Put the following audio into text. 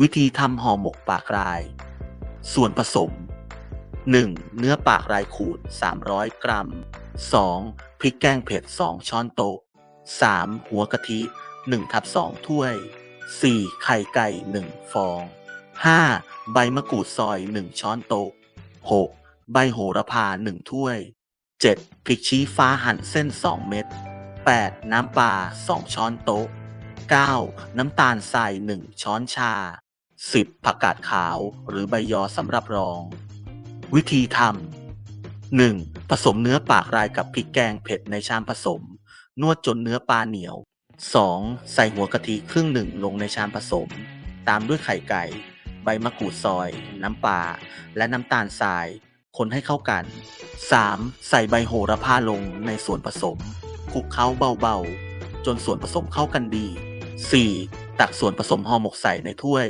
วิธีทำห่อหมกปากราย ส่วนผสม 1. เนื้อปากรายขูด 300 กรัม 2. พริกแกงเผ็ด 2 ช้อนโต๊ะ 3. หัวกะทิ1ทับ2ถ้วย 4. ไข่ไก่ 1 ฟอง 5. ใบมะกรูดซอย 1 ช้อนโต๊ะ 6. ใบโหระพา 1 ถ้วย 7. พริกชี้ฟ้าหั่นเส้น 2 เม็ด 8. น้ำปลา 2 ช้อนโต๊ะ 9. น้ำตาลทราย 1 ช้อนชา 10. ผักกาดขาวหรือใบยอสำหรับรอง วิธีทำ 1. ผสมเนื้อปากรายกับพริกแกงเผ็ดในชามผสม นวดจนเนื้อปลาเหนียว 2. ใส่หัวกะทิครึ่งหนึ่งลงในชามผสม ตามด้วยไข่ไก่ ใบมะกรูดซอย น้ำปลา และน้ำตาลทราย คนให้เข้ากัน 3. ใส่ใบโหระพาลงในส่วนผสมคลุกเคล้าเบาๆ จนส่วนผสมเข้ากันดี 4. ตักส่วนผสมห่อหมกใส่ในถ้วย